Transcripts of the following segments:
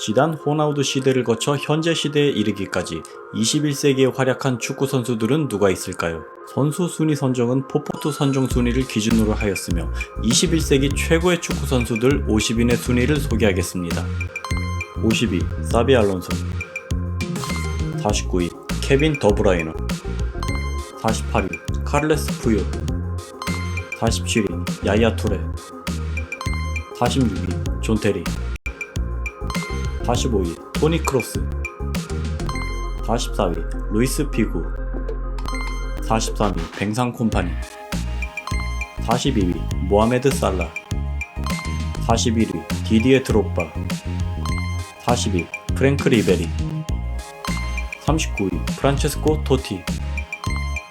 지단 호나우두 시대를 거쳐 현재 시대에 이르기까지 21세기에 활약한 축구 선수들은 누가 있을까요? 선수 순위 선정은 포포트 선정 순위를 기준으로 하였으며 21세기 최고의 축구 선수들 50인의 순위를 소개하겠습니다. 52. 사비 알론소 49위. 케빈 더브라이너 48위. 카를레스 푸요 47위. 야야 투레 46위. 존 테리 45위 토니 크로스. 44위 루이스 피구. 43위 뱅상 콤파니. 42위 모하메드 살라. 41위 디디에 드록바. 42위 프랭크 리베리. 39위 프란체스코 토티.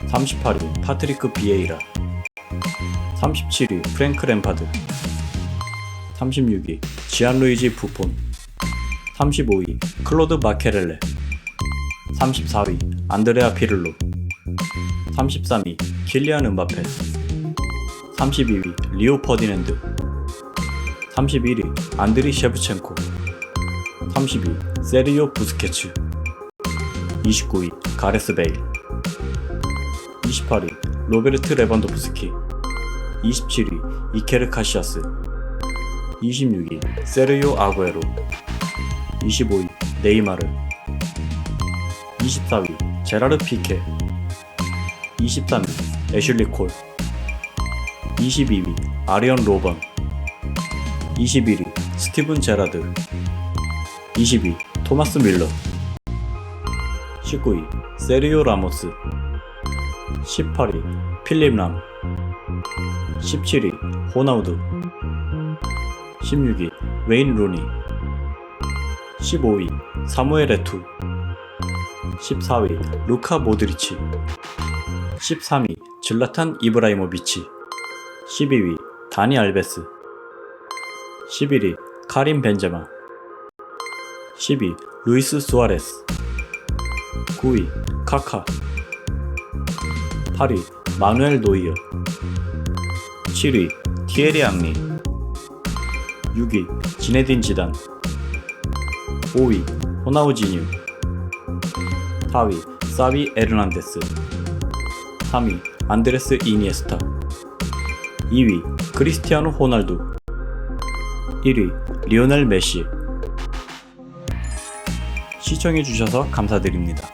38위 파트리크 비에이라. 37위 프랭크 램파드. 36위 지안루이지 부폰 35위 클로드 마케렐레. 34위 안드레아 피를로. 33위 킬리안 음바페. 32위 리오 퍼디낸드. 31위 안드리 셰프첸코. 30위 세리오 부스케츠. 29위 가레스 베일. 28위 로베르트 레반도프스키. 27위 이케르 카시아스. 26위 세르요 아구에로 25위 네이마르. 24위 제라르 피케. 23위 애슐리 콜. 22위 아리언 로번. 21위 스티븐 제라드. 20위 토마스 밀러. 19위 세리오 라모스. 18위 필립 람. 17위 호나우두. 16위 웨인 루니 15위 사무엘 에투 14위 루카 모드리치. 13위 질라탄 이브라이모비치. 12위 다니 알베스. 11위 카림 벤제마. 10위 루이스 수아레스. 9위 카카. 8위 마누엘 노이어. 7위 티에리 앙리. 6위 지네딘 지단 5위 호나우지뉴. 4위 사비 에르난데스. 3위 안드레스 이니에스타. 2위 크리스티아노 호날두. 1위 리오넬 메시. 시청해주셔서 감사드립니다.